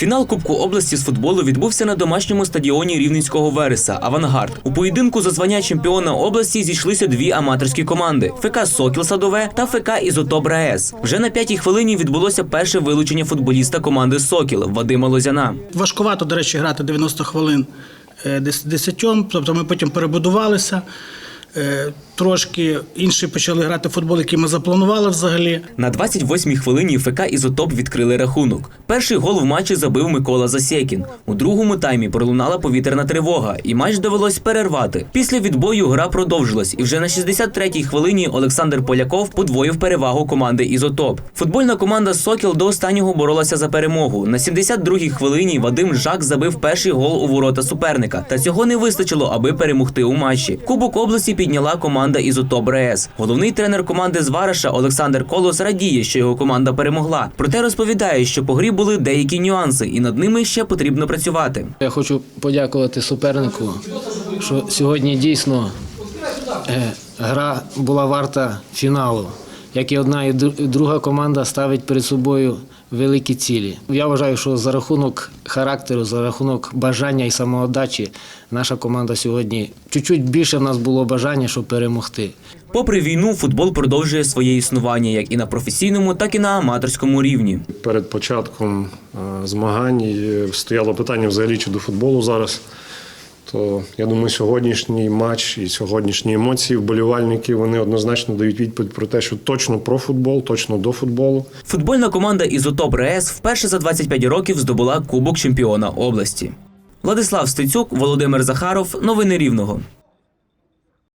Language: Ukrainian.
Фінал Кубку області з футболу відбувся на домашньому стадіоні Рівненського Вереса Авангард. У поєдинку за звання чемпіона області зійшлися дві аматорські команди: ФК Сокіл Садове та ФК Ізотоп РаЕС. Вже на п'ятій хвилині відбулося перше вилучення футболіста команди Сокіл Вадима Лозяна. Важкувато, до речі, грати 90 хвилин е, десятьом, тобто ми потім перебудувалися. Трошки інші почали грати в футбол, який ми запланували взагалі. На 28-й хвилині ФК Ізотоп відкрили рахунок. Перший гол в матчі забив Микола Засєкін. У другому таймі пролунала повітряна тривога, і матч довелось перервати. Після відбою гра продовжилась, і вже на 63-й хвилині Олександр Поляков подвоїв перевагу команди Ізотоп. Футбольна команда Сокіл до останнього боролася за перемогу. На 72-й хвилині Вадим Жак забив перший гол у ворота суперника. Та цього не вистачило, аби перемогти у матчі. Кубок області підняла команда Ізотоп РС. Головний тренер команди з Вараша Олександр Колос радіє, що його команда перемогла. Проте розповідає, що по грі були деякі нюанси, і над ними ще потрібно працювати. Я хочу подякувати супернику, що сьогодні дійсно е, гра була варта фіналу. Як і одна і друга команда ставить перед собою великі цілі. Я вважаю, що за рахунок характеру, за рахунок бажання і самоотдачі наша команда сьогодні чуть-чуть більше в нас було бажання, щоб перемогти. Попри війну, футбол продовжує своє існування як і на професійному, так і на аматорському рівні. Перед початком е, змагань е, стояло питання взагалі чи до футболу зараз. То я думаю, сьогоднішній матч і сьогоднішні емоції вболівальники вони однозначно дають відповідь про те, що точно про футбол, точно до футболу. Футбольна команда Ізотоп РС вперше за 25 років здобула Кубок чемпіона області. Владислав Стецюк, Володимир Захаров. Новини Рівного.